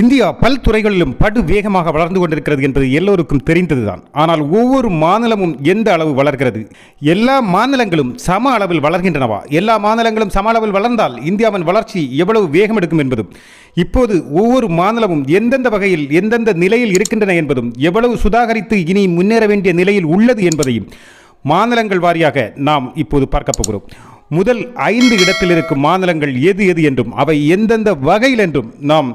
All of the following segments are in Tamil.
இந்தியா பல்துறைகளிலும் படு வேகமாக வளர்ந்து கொண்டிருக்கிறது என்பது எல்லோருக்கும் தெரிந்ததுதான். ஆனால் ஒவ்வொரு மாநிலமும் எந்த அளவு வளர்கிறது? எல்லா மாநிலங்களும் சம அளவில் வளர்கின்றனவா? எல்லா மாநிலங்களும் சம அளவில் வளர்ந்தால் இந்தியாவின் வளர்ச்சி எவ்வளவு வேகம் எடுக்கும் என்பதும் இப்போது ஒவ்வொரு மாநிலமும் எந்தெந்த வகையில் எந்தெந்த நிலையில் இருக்கின்றன என்பதும் எவ்வளவு சுதாகரித்து இனி முன்னேற வேண்டிய நிலையில் உள்ளது என்பதையும் மாநிலங்கள் வாரியாக நாம் இப்போது பார்க்க போகிறோம். முதல் ஐந்து இடத்தில் இருக்கும் மாநிலங்கள் எது எது என்றும் அவை எந்தெந்த வகையில் என்றும் நாம்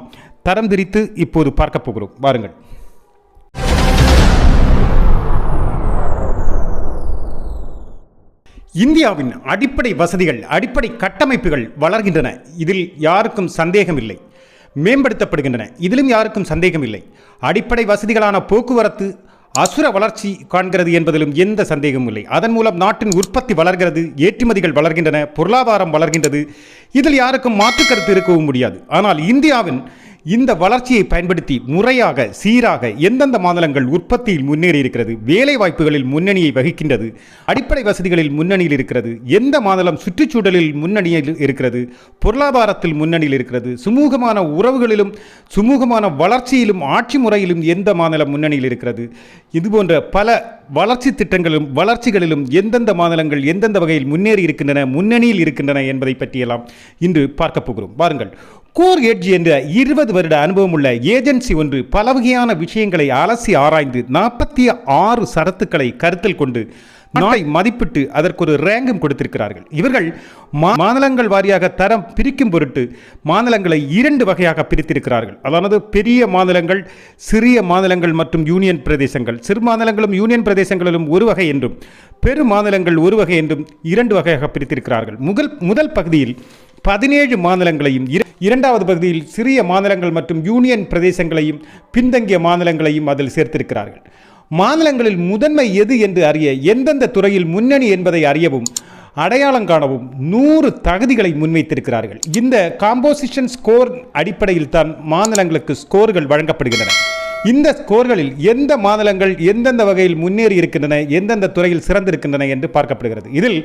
தரம் திரித்து இப்போது பார்க்க போகிறோம். வாருங்கள். இந்தியாவின் அடிப்படை வசதிகள் அடிப்படை கட்டமைப்புகள் வளர்கின்றன. இதில் யாருக்கும் சந்தேகமில்லை. மேம்படுத்தப்படுகின்றன. இதிலும் யாருக்கும் சந்தேகம் இல்லை அடிப்படை வசதிகளான போக்குவரத்து அசுர வளர்ச்சி காண்கிறது என்பதிலும் எந்த சந்தேகமும் இல்லை. அதன் மூலம் நாட்டின் உற்பத்தி வளர்கிறது ஏற்றுமதிகள் வளர்கின்றன பொருளாதாரம் வளர்கின்றது இதில் யாருக்கும் மாற்று கருத்து இருக்கவும் முடியாது. ஆனால் இந்தியாவின் இந்த வளர்ச்சியை பயன்படுத்தி முறையாக சீராக எந்தெந்த மாநிலங்கள் உற்பத்தியில் முன்னேறி இருக்கிறது வேலை வாய்ப்புகளில் முன்னணியை வகிக்கின்றது அடிப்படை வசதிகளில் முன்னணியில் இருக்கிறது எந்த மாநிலம் சுற்றுச்சூழலில் முன்னணியில் இருக்கிறது பொருளாதாரத்தில் முன்னணியில் இருக்கிறது சுமூகமான உறவுகளிலும் சுமூகமான வளர்ச்சியிலும் ஆட்சி முறையிலும் எந்த மாநிலம் முன்னணியில் இருக்கிறது இதுபோன்ற பல வளர்ச்சி திட்டங்களும் வளர்ச்சிகளிலும் எந்தெந்த மாநிலங்கள் எந்தெந்த வகையில் முன்னேறி இருக்கின்றன முன்னணியில் இருக்கின்றன என்பதை பற்றியெல்லாம் இன்று பார்க்க போகிறோம். பாருங்கள் கோர் எட்ஜ் என்ற இருபது வருட அனுபவம் உள்ள ஏஜென்சி ஒன்று பல வகையான விஷயங்களை அலசி ஆராய்ந்து நாற்பத்தி ஆறு சரத்துக்களை கருத்தில் கொண்டு நாட்டை மதிப்பிட்டு அதற்கு ஒரு ரேங்கும் கொடுத்திருக்கிறார்கள். இவர்கள் மாநிலங்கள் வாரியாக தரம் பிரிக்கும் பொருட்டு மாநிலங்களை இரண்டு வகையாக பிரித்திருக்கிறார்கள். அதாவது பெரிய மாநிலங்கள் சிறிய மாநிலங்கள் மற்றும் யூனியன் பிரதேசங்கள். சிறு மாநிலங்களும் யூனியன் பிரதேசங்களிலும் ஒரு வகை என்றும் பெரு மாநிலங்கள் ஒரு வகை என்றும் இரண்டு வகையாக பிரித்திருக்கிறார்கள். முதல் முதல் பகுதியில் பதினேழு மாநிலங்களையும் இரண்டாவது பகுதியில் சிறிய மாநிலங்கள் மற்றும் யூனியன் பிரதேசங்களையும் பின்தங்கிய மாநிலங்களையும் அதில் சேர்த்திருக்கிறார்கள். மாநிலங்களில் முதன்மை எது என்று அறிய எந்தெந்த துறையில் முன்னணி என்பதை அறியவும் அடையாளம் காணவும் நூறு தகுதிகளை முன்வைத்திருக்கிறார்கள். இந்த காம்போசிஷன் ஸ்கோர் அடிப்படையில் தான் மாநிலங்களுக்கு ஸ்கோர்கள் வழங்கப்படுகின்றன. இந்த ஸ்கோர்களில் எந்த மாநிலங்கள் எந்தெந்த வகையில் முன்னேறி இருக்கின்றன எந்தெந்த துறையில் சிறந்திருக்கின்றன என்று பார்க்கப்படுகிறது. இதில்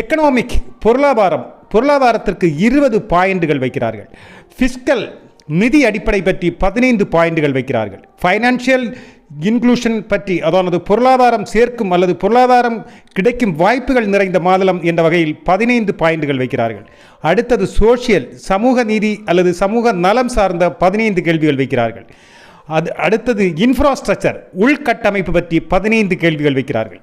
எக்கனாமிக் பொருளாதாரம் பொருளாதாரத்திற்கு இருபது பாயிண்டுகள் வைக்கிறார்கள். ஃபிஸ்கல் நிதி அடிப்படை பற்றி பதினைந்து பாயிண்டுகள் வைக்கிறார்கள். ஃபைனான்சியல் இன்க்ளூஷன் பற்றி அதாவது பொருளாதாரம் சேர்க்கும் அல்லது பொருளாதாரம் கிடைக்கும் வாய்ப்புகள் நிறைந்த மாநிலம் என்ற வகையில் பதினைந்து பாயிண்டுகள் வைக்கிறார்கள். அடுத்தது சோஷியல் சமூக நீதி அல்லது சமூக நலம் சார்ந்த பதினைந்து கேள்விகள் வைக்கிறார்கள். அது அடுத்தது இன்ஃப்ராஸ்ட்ரக்சர் உள்கட்டமைப்பு பற்றி பதினைந்து கேள்விகள் வைக்கிறார்கள்.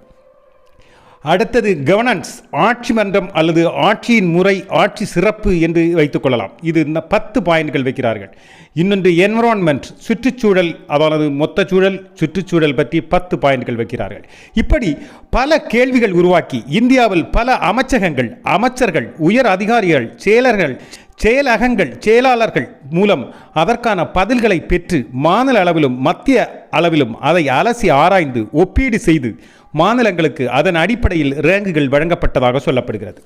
அடுத்தது கவர்னன்ஸ் ஆட்சி மன்றம் அல்லது ஆட்சியின் முறை ஆட்சி சிறப்பு என்று வைத்துக் கொள்ளலாம். இது இந்த பத்து பாயிண்ட்கள் வைக்கிறார்கள். இன்னொன்று என்விரான்மெண்ட் சுற்றுச்சூழல் அதாவது மொத்த சூழல் சுற்றுச்சூழல் பற்றி பத்து பாயிண்ட்கள் வைக்கிறார்கள். இப்படி பல கேள்விகள் உருவாக்கி இந்தியாவில் பல அமைச்சகங்கள் அமைச்சர்கள் உயர் அதிகாரிகள் செயலர்கள் செயலகங்கள் செயலாளர்கள் மூலம் அதற்கான பதில்களை பெற்று மாநில அளவிலும் மத்திய அளவிலும் அதை அலசி ஆராய்ந்து ஒப்பீடு செய்து மாநிலங்களுக்கு அதன் அடிப்படையில் ரேங்குகள் வழங்கப்பட்டதாக சொல்லப்படுகிறது.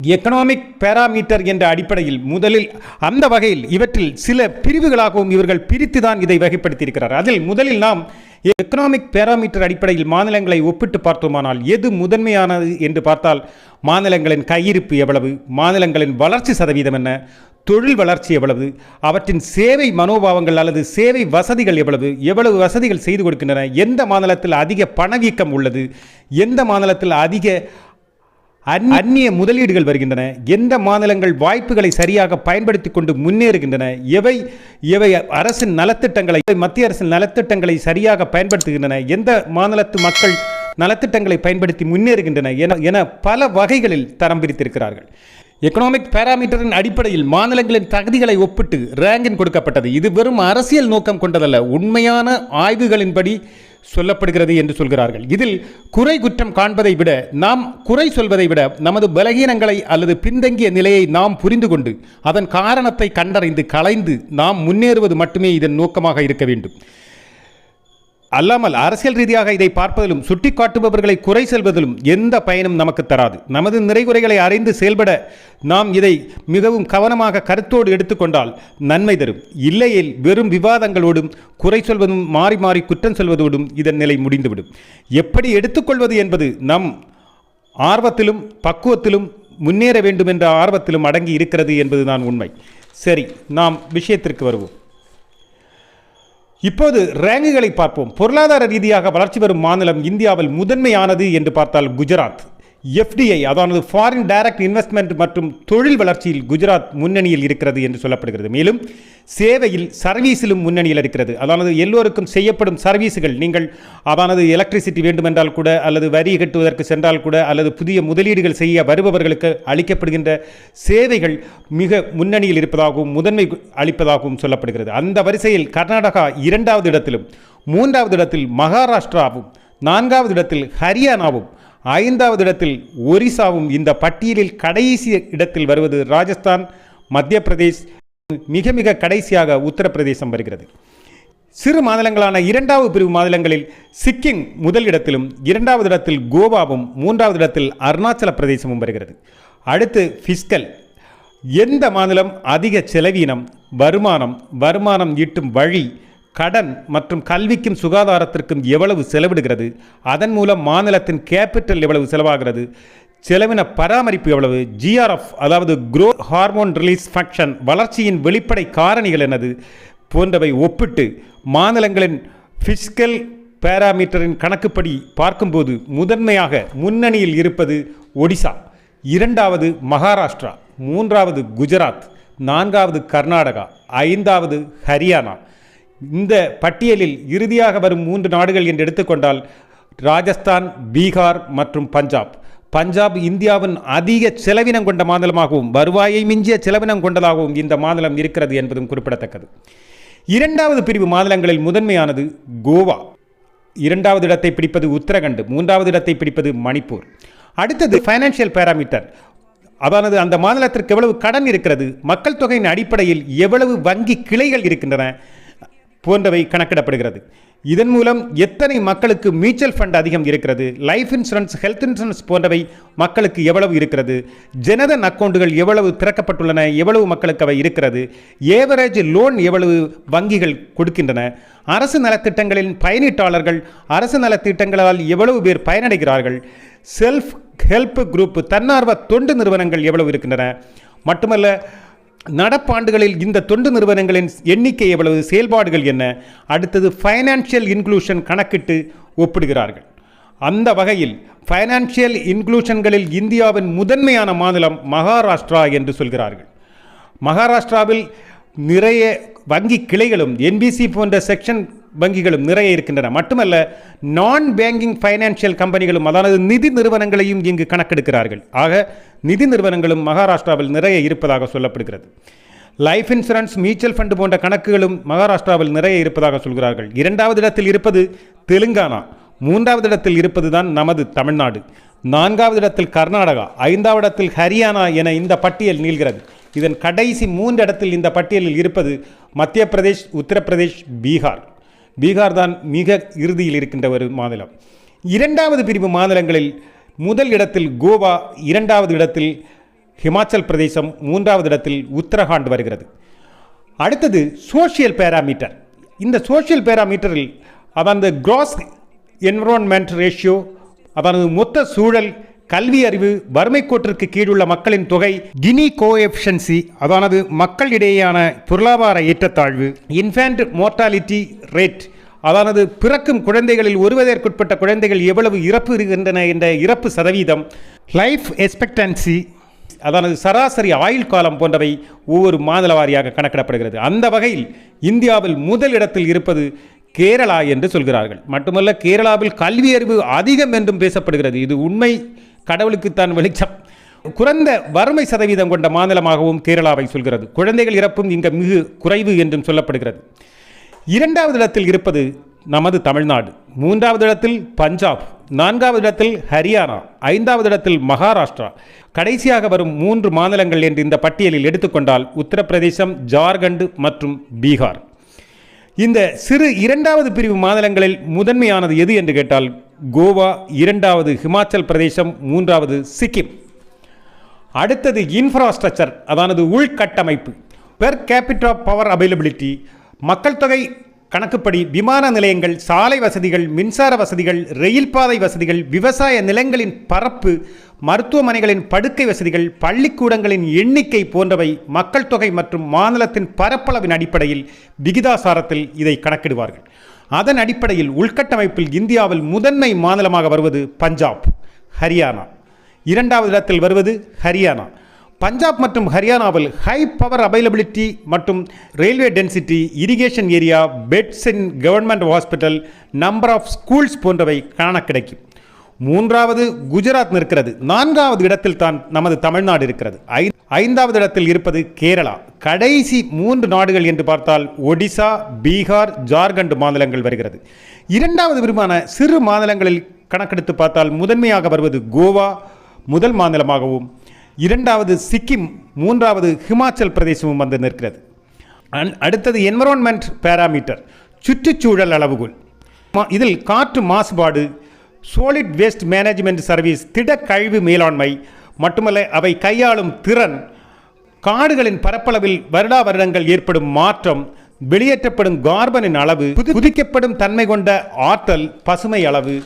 எக்கனாமிக் பேராமீட்டர் என்ற அடிப்படையில் முதலில் அந்த வகையில் இவற்றில் சில பிரிவுகளாகவும் இவர்கள் பிரித்து தான் இதை வகைப்படுத்தியிருக்கிறார் அதில் முதலில் நாம் எக்கனாமிக் பேராமீட்டர் அடிப்படையில் மாநிலங்களை ஒப்பிட்டு பார்த்தோமானால் எது முதன்மையானது என்று பார்த்தால் மாநிலங்களின் கையிருப்பு எவ்வளவு மாநிலங்களின் வளர்ச்சி சதவீதம் என்ன தொழில் வளர்ச்சி எவ்வளவு அவற்றின் சேவை மனோபாவங்கள் அல்லது சேவை வசதிகள் எவ்வளவு எவ்வளவு வசதிகள் செய்து கொடுக்கின்றன எந்த மாநிலத்தில் அதிக பணவீக்கம் உள்ளது எந்த மாநிலத்தில் அதிக அந்நிய முதலீடுகள் வருகின்றன. எந்த மாநிலங்கள் வாய்ப்புகளை சரியாக பயன்படுத்தி கொண்டு முன்னேறுகின்றன? எவை எவை அரசின் நலத்திட்டங்களை மத்திய அரசின் நலத்திட்டங்களை சரியாக பயன்படுத்துகின்றன? எந்த மாநிலத்து மக்கள் நலத்திட்டங்களை பயன்படுத்தி முன்னேறுகின்றன? என என பல வகைகளில் தரம் பிரித்திருக்கிறார்கள். எக்கனாமிக் பேராமீட்டரின் அடிப்படையில் மாநிலங்களின் தகுதிகளை ஒப்பிட்டு ரேங்கின் கொடுக்கப்பட்டது. இது வெறும் அரசியல் நோக்கம் கொண்டதல்ல. உண்மையான ஆய்வுகளின்படி சொல்லப்படுகிறது என்று சொல்கிறார்கள். இதில் குறை குற்றம் காண்பதை விட நாம் குறை சொல்வதை விட நமது பலகீனங்களை அல்லது பின்தங்கிய நிலையை நாம் புரிந்து கொண்டு அதன் காரணத்தை கண்டறிந்து களைந்து நாம் முன்னேறுவது மட்டுமே இதன் நோக்கமாக இருக்க வேண்டும். அல்லாமல் அரசியல் ரீதியாக இதை பார்ப்பதிலும் சுட்டிக்காட்டுபவர்களை குறை செல்வதிலும் எந்த பயனும் நமக்கு தராது. நமது நிறைகுறைகளை அறிந்து செயல்பட நாம் இதை மிகவும் கவனமாக கருத்தோடு எடுத்துக்கொண்டால் நன்மை தரும். இல்லையேல் வெறும் விவாதங்களோடும் குறை சொல்வதும் மாறி மாறி குற்றம் சொல்வதோடும் இதன் நிலை முடிந்துவிடும். எப்படி எடுத்துக்கொள்வது என்பது நம் ஆர்வத்திலும் பக்குவத்திலும் முன்னேற வேண்டும் என்ற ஆர்வத்திலும் அடங்கி இருக்கிறது என்பதுதான் உண்மை. சரி நாம் விஷயத்திற்கு வருவோம். இப்போது ரேங்குகளை பார்ப்போம். பொருளாதார ரீதியாக வளர்ச்சி பெறும் மாநிலம் இந்தியாவில் முதன்மையானது என்று பார்த்தால் குஜராத். எஃப்டிஐ அதாவது ஃபாரின் டைரக்ட் இன்வெஸ்ட்மெண்ட் மற்றும் தொழில் வளர்ச்சியில் குஜராத் முன்னணியில் இருக்கிறது என்று சொல்லப்படுகிறது. மேலும் சேவையில் சர்வீஸிலும் முன்னணியில் இருக்கிறது. அதானது எல்லோருக்கும் செய்யப்படும் சர்வீஸுகள். நீங்கள் அதானது எலக்ட்ரிசிட்டி வேண்டுமென்றால் கூட அல்லது வரி கட்டுவதற்கு சென்றால் கூட அல்லது புதிய முதலீடுகள் செய்ய வருபவர்களுக்கு அளிக்கப்படுகின்ற சேவைகள் மிக முன்னணியில் இருப்பதாகவும் முதன்மை அளிப்பதாகவும் சொல்லப்படுகிறது. அந்த வரிசையில் கர்நாடகா இரண்டாவது இடத்திலும் மூன்றாவது இடத்தில் மகாராஷ்டிராவும் நான்காவது இடத்தில் ஹரியானாவும் ஐந்தாவது இடத்தில் ஒரிசாவும் இந்த பட்டியலில் கடைசி இடத்தில் வருவது ராஜஸ்தான் மத்திய பிரதேஷ் மிக மிக கடைசியாக உத்தரப்பிரதேசம் வருகிறது. சிறு மாநிலங்களான இரண்டாவது பிரிவு மாநிலங்களில் சிக்கிம் முதல் இடத்திலும் இரண்டாவது இடத்தில் கோவாவும் மூன்றாவது இடத்தில் அருணாச்சல பிரதேசமும் வருகிறது. அடுத்து ஃபிஸ்கல். எந்த மாநிலம் அதிக செலவீனம் வருமானம் வருமானம் ஈட்டும் வழி கடன் மற்றும் கல்விக்கும் சுகாதாரத்திற்கும் எவ்வளவு செலவிடுகிறது? அதன் மூலம் மாநிலத்தின் கேபிட்டல் எவ்வளவு செலவாகிறது? செலவின பராமரிப்பு எவ்வளவு? ஜிஆர்எஃப் அதாவது குரோ ஹார்மோன் ரிலீஸ் ஃபங்க்ஷன் வளர்ச்சியின் வெளிப்படை காரணிகள் என்னது? போன்றவை ஒப்பிட்டு மாநிலங்களின் ஃபிஸ்கல் பேராமீட்டரின் கணக்குப்படி பார்க்கும்போது முதன்மையாக முன்னணியில் இருப்பது ஒடிசா இரண்டாவது மகாராஷ்டிரா மூன்றாவது குஜராத் நான்காவது கர்நாடகா ஐந்தாவது ஹரியானா. இந்த பட்டியலில் இறுதியாக வரும் மூன்று நாடுகள் என்று எடுத்துக்கொண்டால் ராஜஸ்தான் பீகார் மற்றும் பஞ்சாப். பஞ்சாப் இந்தியாவின் அதிக செலவினம் கொண்ட மாநிலமாகவும் வருவாயை மிஞ்சிய செலவினம் கொண்டதாகவும் இந்த மாநிலம் இருக்கிறது என்பதும் குறிப்பிடத்தக்கது. இரண்டாவது பிரிவு மாநிலங்களில் முதன்மையானது கோவா. இரண்டாவது இடத்தை பிடிப்பது உத்தரகண்ட் மூன்றாவது இடத்தை பிடிப்பது மணிப்பூர். அடுத்தது ஃபைனான்சியல் பேராமீட்டர் அதானது அந்த மாநிலத்திற்கு எவ்வளவு கடன் இருக்கிறது மக்கள் தொகையின் அடிப்படையில் எவ்வளவு வங்கி கிளைகள் இருக்கின்றன போன்றவை கணக்கிடப்படுகிறது. இதன் மூலம் எத்தனை மக்களுக்கு மியூச்சுவல் ஃபண்ட் அதிகம் இருக்கிறது? லைஃப் இன்சூரன்ஸ் ஹெல்த் இன்சூரன்ஸ் போன்றவை மக்களுக்கு எவ்வளவு இருக்கிறது? ஜனதன் அக்கௌண்டுகள் எவ்வளவு திறக்கப்பட்டுள்ளன? எவ்வளவு மக்களுக்கு அவை இருக்கிறது? ஏவரேஜ் லோன் எவ்வளவு வங்கிகள் கொடுக்கின்றன? அரசு நலத்திட்டங்களின் பயனீட்டாளர்கள் அரசு நலத்திட்டங்களால் எவ்வளவு பேர் பயனடைகிறார்கள்? செல்ஃப் ஹெல்ப் குரூப் தன்னார்வ தொண்டு நிறுவனங்கள் எவ்வளவு இருக்கின்றன? மட்டுமல்ல நடப்பாண்டுகளில் இந்த தொண்டு நிறுவனங்களின் எண்ணிக்கை எவ்வளவு செயல்பாடுகள் என்ன? அடுத்தது ஃபைனான்சியல் இன்க்ளூஷன் கணக்கிட்டு ஒப்பிடுகிறார்கள். அந்த வகையில் ஃபைனான்சியல் இன்க்ளூஷன்களில் இந்தியாவின் முதன்மையான மாநிலம் மகாராஷ்டிரா என்று சொல்கிறார்கள். மகாராஷ்டிராவில் நிறைய வங்கி கிளைகளும் என்பிசி போன்ற செக்ஷன் வங்கிகளும் நிறைய இருக்கின்றன. மட்டுமல்ல நான் பேங்கிங் ஃபைனான்சியல் கம்பெனிகளும் அதாவது நிதி நிறுவனங்களையும் இங்கு கணக்கெடுக்கிறார்கள். ஆக நிதி நிறுவனங்களும் மகாராஷ்டிராவில் நிறைய இருப்பதாக சொல்லப்படுகிறது. லைஃப் இன்சூரன்ஸ் மியூச்சுவல் ஃபண்டு போன்ற கணக்குகளும் மகாராஷ்டிராவில் நிறைய இருப்பதாக சொல்கிறார்கள். இரண்டாவது இடத்தில் இருப்பது தெலுங்கானா. மூன்றாவது இடத்தில் இருப்பது தான் நமது தமிழ்நாடு. நான்காவது இடத்தில் கர்நாடகா. ஐந்தாவது இடத்தில் ஹரியானா என இந்த பட்டியல் நீள்கிறது இதன் கடைசி மூன்று இடத்தில் இந்த பட்டியலில் இருப்பது மத்திய பிரதேஷ் உத்தரப்பிரதேஷ் பீகார். பீகார் தான் மிக இறுதியில் இருக்கின்ற ஒரு மாநிலம். இரண்டாவது பிரிவு மாநிலங்களில் முதல் இடத்தில் கோவா இரண்டாவது இடத்தில் ஹிமாச்சல் பிரதேசம் மூன்றாவது இடத்தில் உத்தரகாண்ட் வருகிறது. அடுத்தது சோஷியல் பேராமீட்டர். இந்த சோஷியல் பேராமீட்டரில் அதாவது கிராஸ் என்விரான்மெண்ட் ரேஷியோ அவரது மொத்த சூழல் கல்வி அறிவு வறுமை கோட்டிற்கு கீழுள்ள மக்களின் தொகை கினி கோஎஃபிஷன்சி அதானது மக்களிடையேயான பொருளாதார ஏற்றத்தாழ்வு. இன்ஃபேண்ட் மோர்டாலிட்டி ரேட் அதானது பிறக்கும் குழந்தைகளில் ஒருவதற்குட்பட்ட குழந்தைகள் எவ்வளவு இறப்பு இருக்கின்றன என்ற இறப்பு சதவீதம். லைஃப் எக்ஸ்பெக்டன்சி அதானது சராசரி ஆயுள் காலம் போன்றவை ஒவ்வொரு மாநில வாரியாக கணக்கிடப்படுகிறது. அந்த வகையில் இந்தியாவில் முதல் இடத்தில் இருப்பது கேரளா என்று சொல்கிறார்கள். மட்டுமல்ல கேரளாவில் கல்வி அறிவு அதிகம் என்றும் பேசப்படுகிறது. இது உண்மை கடவுளுக்குத்தான் வெளிச்சம். குறைந்த வறுமை சதவீதம் கொண்ட மாநிலமாகவும் கேரளாவை சொல்கிறது. குழந்தைகள் இறப்பும் இங்கு மிகு குறைவு என்றும் சொல்லப்படுகிறது. இரண்டாவது இடத்தில் இருப்பது நமது தமிழ்நாடு. மூன்றாவது இடத்தில் பஞ்சாப். நான்காவது இடத்தில் ஹரியானா. ஐந்தாவது இடத்தில் மகாராஷ்டிரா. கடைசியாக வரும் மூன்று மாநிலங்கள் என்று இந்த பட்டியலில் எடுத்துக்கொண்டால் உத்தரப்பிரதேசம் ஜார்க்கண்ட் மற்றும் பீகார். இந்த சிறு இரண்டாவது பிரிவு மாநிலங்களில் முதன்மையானது எது என்று கேட்டால் கோவா இரண்டாவது ஹிமாச்சல் பிரதேசம் மூன்றாவது சிக்கிம். அடுத்தது இன்ஃப்ராஸ்ட்ரக்சர் அதானது உள்கட்டமைப்பு. பெர் கேபிட்டா பவர் அவைலபிலிட்டி மக்கள் தொகை கணக்குப்படி விமான நிலையங்கள் சாலை வசதிகள் மின்சார வசதிகள் ரயில் பாதை வசதிகள் விவசாய நிலங்களின் பரப்பு மருத்துவமனைகளின் படுக்கை வசதிகள் பள்ளிக்கூடங்களின் எண்ணிக்கை போன்றவை மக்கள் தொகை மற்றும் மாநிலத்தின் பரப்பளவின் அடிப்படையில் விகிதாசாரத்தில் இதை கணக்கிடுவார்கள். அதன் அடிப்படையில் உள்கட்டமைப்பில் இந்தியாவில் முதன்மை மாநிலமாக வருவது பஞ்சாப் ஹரியானா. இரண்டாவது இடத்தில் வருவது ஹரியானா. பஞ்சாப் மற்றும் ஹரியானாவில் ஹை பவர் அவைலபிலிட்டி மற்றும் railway density irrigation area beds in government hospital number of schools போன்றவை காண கிடைக்கும். மூன்றாவது குஜராத் நிற்கிறது. நான்காவது இடத்தில் தான் நமது தமிழ்நாடு இருக்கிறது. ஐ ஐந்தாவது இடத்தில் இருப்பது கேரளா. கடைசி மூன்று நாடுகள் என்று பார்த்தால் ஒடிசா பீகார் ஜார்க்கண்ட் மாநிலங்கள் வருகிறது. இரண்டாவது விரும்பான சிறு மாநிலங்களில் கணக்கெடுத்து பார்த்தால் முதன்மையாக வருவது கோவா முதல் மாநிலமாகவும் இரண்டாவது சிக்கிம் மூன்றாவது ஹிமாச்சல் பிரதேசமும் வந்து நிற்கிறது. அடுத்தது என்வரான்மெண்ட் பேராமீட்டர் சுற்றுச்சூழல் அளவுகோல். மா- இதில் காற்று மாசுபாடு சோலிட் வேஸ்ட் மேனேஜ்மெண்ட் சர்வீஸ் திட கழிவு மேலாண்மை மட்டுமல்ல அவை கையாளும் திறன். காடுகளின் பரப்பளவில் வருடா வருடங்கள் ஏற்படும் மாற்றம் வெளியேற்றப்படும் கார்பனின் அளவு புது- புதுப்பிக்கப்படும் தன்மை கொண்ட ஆற்றல் பசுமை அளவு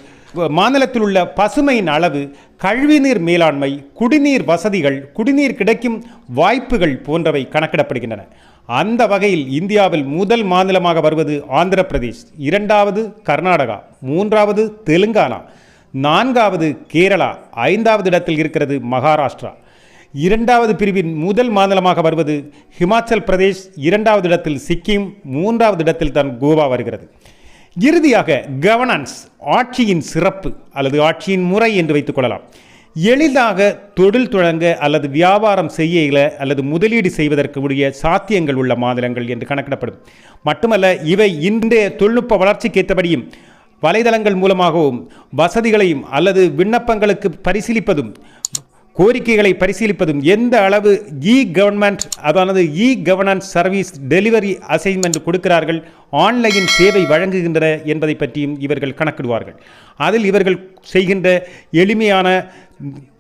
மாநிலத்தில் உள்ள பசுமையின் அளவு கழிவுநீர் மேலாண்மை குடிநீர் வசதிகள் குடிநீர் கிடைக்கும் வாய்ப்புகள் போன்றவை கணக்கிடப்படுகின்றன. அந்த வகையில் இந்தியாவில் முதல் மாநிலமாக வருவது ஆந்திர பிரதேஷ் இரண்டாவது கர்நாடகா மூன்றாவது தெலுங்கானா நான்காவது கேரளா ஐந்தாவது இடத்தில் இருக்கிறது மகாராஷ்டிரா. இரண்டாவது பிரிவின் முதல் மாநிலமாக வருவது ஹிமாச்சல் பிரதேஷ் இரண்டாவது இடத்தில் சிக்கிம் மூன்றாவது இடத்தில் தான் கோவா வருகிறது. இறுதியாக கவர்னன்ஸ் ஆட்சியின் சிறப்பு அல்லது ஆட்சியின் முறை என்று வைத்துக் கொள்ளலாம். எளிதாக தொழில் தொடங்க அல்லது வியாபாரம் செய்ய அல்லது முதலீடு செய்வதற்கு உரிய சாத்தியங்கள் உள்ள மாநிலங்கள் என்று கணக்கிடப்படும். மட்டுமல்ல இவை இன்றைய தொழில்நுட்ப வளர்ச்சிக்கு ஏற்றபடியும் வலைதளங்கள் மூலமாகவும் வசதிகளையும் அல்லது விண்ணப்பங்களுக்கு பரிசீலிப்பதும் கோரிக்கைகளை பரிசீலிப்பதும் எந்த அளவு e government அதானது e governance service delivery assignment கொடுக்கிறார்கள் ஆன்லைன் சேவை வழங்குகின்றன என்பதை பற்றியும் இவர்கள் கணக்கிடுவார்கள். அதில் இவர்கள் செய்கின்ற எளிமையான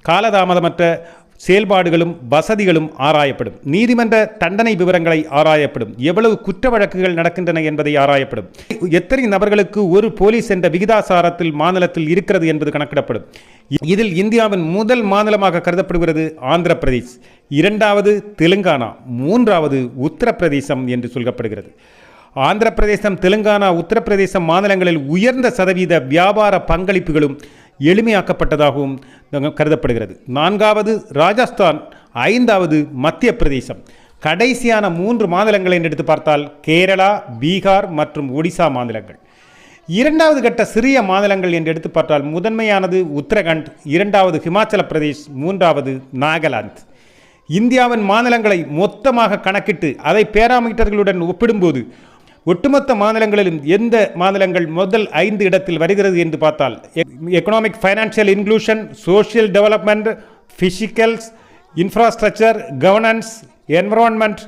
காலதாமதமற்ற செயல்பாடுகளும் வசதிகளும் ஆராயப்படும். நீதிமன்ற தண்டனை விவரங்களை ஆராயப்படும். எவ்வளவு குற்ற வழக்குகள் நடக்கின்றன என்பதை ஆராயப்படும். எத்தனை நபர்களுக்கு ஒரு போலீஸ் என்ற விகிதாசாரத்தில் மாநிலத்தில் இருக்கிறது என்பது கணக்கிடப்படும். இதில் இந்தியாவின் முதல் மாநிலமாக கருதப்படுகிறது ஆந்திர பிரதேஷ் இரண்டாவது தெலுங்கானா மூன்றாவது உத்தரப்பிரதேசம் என்று சொல்லப்படுகிறது. ஆந்திர பிரதேசம் தெலுங்கானா உத்தரப்பிரதேசம் மாநிலங்களில் உயர்ந்த சதவீத வியாபார பங்களிப்புகளும் எளிமையாக்கப்பட்டதாகவும் கருதப்படுகிறது. நான்காவது ராஜஸ்தான் ஐந்தாவது மத்திய பிரதேசம். கடைசியான மூன்று மாநிலங்களை எடுத்து பார்த்தால் கேரளா பீகார் மற்றும் ஒடிசா மாநிலங்கள். இரண்டாவது கட்ட சிறிய மாநிலங்கள் என்று எடுத்து பார்த்தால் முதன்மையானது உத்தரகண்ட் இரண்டாவது ஹிமாச்சல பிரதேஷ் மூன்றாவது நாகாலாந்து. இந்தியாவின் மாநிலங்களை மொத்தமாக கணக்கிட்டு அதை பேராமீட்டர்களுடன் ஒப்பிடும்போது ஒட்டுமொத்த மாநிலங்களிலும் எந்த மாநிலங்கள் முதல் ஐந்து இடத்தில் வருகிறது என்று பார்த்தால் economic financial inclusion social development physicals infrastructure governance environment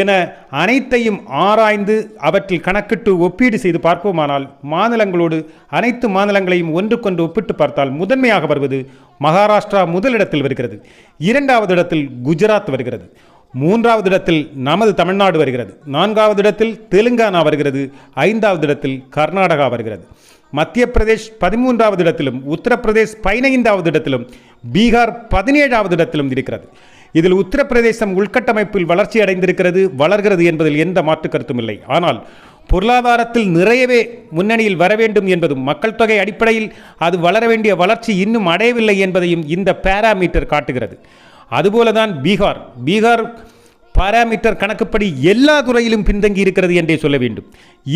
என அனைத்தையும் ஆராய்ந்து அவற்றில் கணக்கிட்டு ஒப்பீடு செய்து பார்ப்போமானால் மாநிலங்களோடு அனைத்து மாநிலங்களையும் ஒன்றுக்கொன்று ஒப்பிட்டு பார்த்தால் முதன்மையாக வருவது மகாராஷ்டிரா முதலிடத்தில் வருகிறது. இரண்டாவது இடத்தில் குஜராத் வருகிறது. மூன்றாவது இடத்தில் நமது தமிழ்நாடு வருகிறது. நான்காவது இடத்தில் தெலுங்கானா வருகிறது. ஐந்தாவது இடத்தில் கர்நாடகா வருகிறது. மத்திய பிரதேஷ் பதிமூன்றாவது இடத்திலும் உத்தரப்பிரதேஷ் பதினைந்தாவது இடத்திலும் பீகார் பதினேழாவது இடத்திலும் இருக்கிறது. இதில் உத்தரப்பிரதேசம் உள்கட்டமைப்பில் வளர்ச்சி அடைந்திருக்கிறது வளர்கிறது என்பதில் எந்த மாற்று கருத்தும் இல்லை. ஆனால் பொருளாதாரத்தில் நிறையவே முன்னணியில் வர வேண்டும் என்பதும் மக்கள் தொகை அடிப்படையில் அது வளர வேண்டிய வளர்ச்சி இன்னும் அடையவில்லை என்பதையும் இந்த பேராமீட்டர் காட்டுகிறது. அதுபோல தான் பீகார். பீகார் பாராமீட்டர் கணக்குப்படி எல்லா துறையிலும் பின்தங்கி இருக்கிறது என்றே சொல்ல வேண்டும்.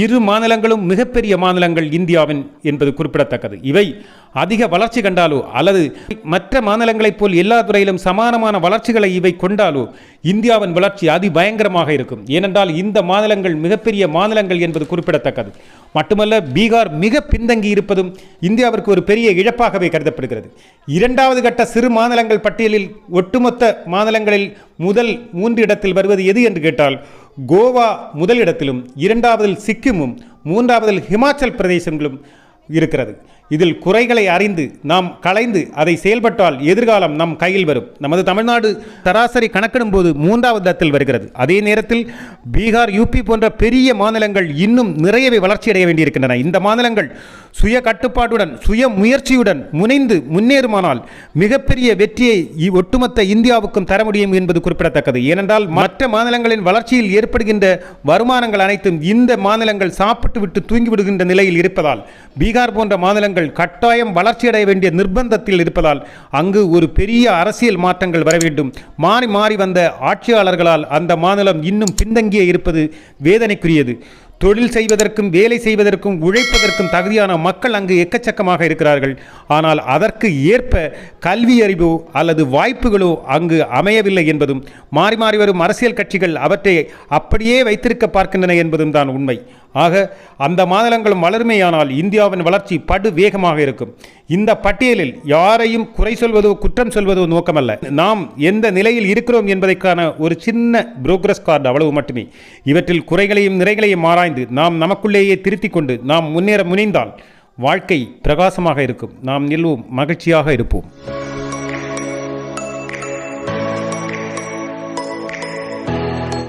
இரு மாநிலங்களும் மிகப்பெரிய மாநிலங்கள் இந்தியாவின் என்பது குறிப்பிடத்தக்கது. இவை அதிக வளர்ச்சி கண்டாலோ அல்லது மற்ற மாநிலங்களைப் போல் எல்லா துறையிலும் சமானமான வளர்ச்சிகளை இவை கொண்டாலோ இந்தியாவின் வளர்ச்சி அதிபயங்கரமாக இருக்கும். ஏனென்றால் இந்த மாநிலங்கள் மிகப்பெரிய மாநிலங்கள் என்பது குறிப்பிடத்தக்கது. மட்டுமல்ல பீகார் மிக பின்தங்கி இருப்பதும் இந்தியாவிற்கு ஒரு பெரிய இழப்பாகவே கருதப்படுகிறது. இரண்டாவது கட்ட சிறு மாநிலங்கள் பட்டியலில் ஒட்டுமொத்த மாநிலங்களில் முதல் மூன்று இடத்தில் வருவது எது என்று கேட்டால் கோவா முதல் இடத்திலும் இரண்டாவதில் சிக்கிமும் மூன்றாவதில் ஹிமாச்சல் பிரதேசங்களும் இருக்கிறது. இதில் குறைகளை அறிந்து நாம் களைந்து அதை செயல்பட்டால் எதிர்காலம் நம் கையில் வரும். நமது தமிழ்நாடு சராசரி கணக்கிடும் போது மூன்றாவது இடத்தில் வருகிறது. அதே நேரத்தில் பீகார் யூபி போன்ற பெரிய மாநிலங்கள் இன்னும் நிறையவே வளர்ச்சியடைய வேண்டியிருக்கின்றன. இந்த மாநிலங்கள் சுய கட்டுப்பாட்டுடன் சுய முயற்சியுடன் முனைந்து முன்னேறுமானால் மிகப்பெரிய வெற்றியை ஒட்டுமொத்த இந்தியாவுக்கும் தர முடியும் என்பது குறிப்பிடத்தக்கது. ஏனென்றால் மற்ற மாநிலங்களின் வளர்ச்சியில் ஏற்படுகின்ற வருமானங்கள் அனைத்தும் இந்த மாநிலங்கள் சாப்பிட்டு விட்டு தூங்கிவிடுகின்ற நிலையில் இருப்பதால் பீகார் போன்ற மாநிலங்கள் கட்டாயம் வளர்ச்சியடைய வேண்டிய நிர்பந்தத்தில் இருப்பதால் அங்கு ஒரு பெரிய அரசியல் மாற்றங்கள் வர வேண்டும். மாறி மாறி வந்த ஆட்சியாளர்களால் அந்த மாநிலம் இன்னும் பின்தங்கியே இருப்பது வேதனைக்குரியது. தொழில் செய்வதற்கும் வேலை செய்வதற்கும் உழைப்பதற்கும் தகுதியான மக்கள் அங்கு எக்கச்சக்கமாக இருக்கிறார்கள். ஆனால் அதற்கு ஏற்ப கல்வி அறிவோ அல்லது வாய்ப்புகளோ அங்கு அமையவில்லை என்பதும் மாறி மாறி வரும் அரசியல் கட்சிகள் அவற்றை அப்படியே வைத்திருக்க பார்க்கின்றன என்பதும் தான் உண்மை. ஆக அந்த மாநிலங்களும் வளருமையானால் இந்தியாவின் வளர்ச்சி படு வேகமாக இருக்கும். இந்த பட்டியலில் யாரையும் குறை சொல்வதோ குற்றம் சொல்வதோ நோக்கமல்ல. நாம் எந்த நிலையில் இருக்கிறோம் என்பதற்கான ஒரு சின்ன புரோக்ரஸ் கார்டு அவ்வளவு மட்டுமே. இவற்றில் குறைகளையும் நிறைகளையும் ஆராய்ந்து நாம் நமக்குள்ளேயே திருத்திக் கொண்டு நாம் முன்னேற முனைந்தால் வாழ்க்கை பிரகாசமாக இருக்கும். நாம் நிலவும் மகிழ்ச்சியாக இருப்போம்.